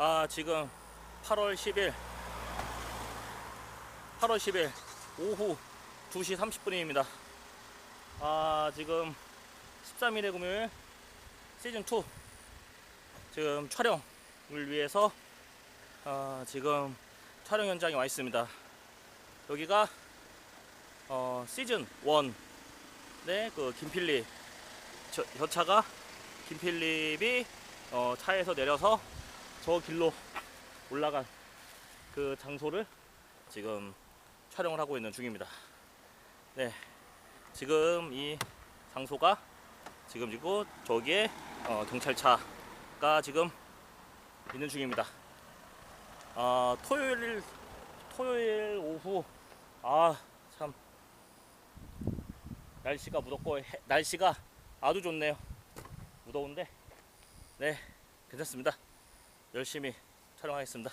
아, 지금 8월 10일 8월 10일 오후 2시 30분입니다. 아, 지금 13일의 금요일 시즌 2 지금 촬영을 위해서 아, 지금 촬영 현장에 와 있습니다. 여기가 어, 시즌 1의 그 김필립 저, 저 차가 김필립이 어, 차에서 내려서 저 길로 올라간 그 장소를 지금 촬영을 하고 있는 중입니다. 네, 지금 이 장소가 지금 지고 저기에 어, 경찰차가 지금 있는 중입니다. 아, 토요일 토요일 오후 아 참 날씨가 무덥고 해- 날씨가 아주 좋네요. 무더운데 네 괜찮습니다. 열심히 촬영하겠습니다.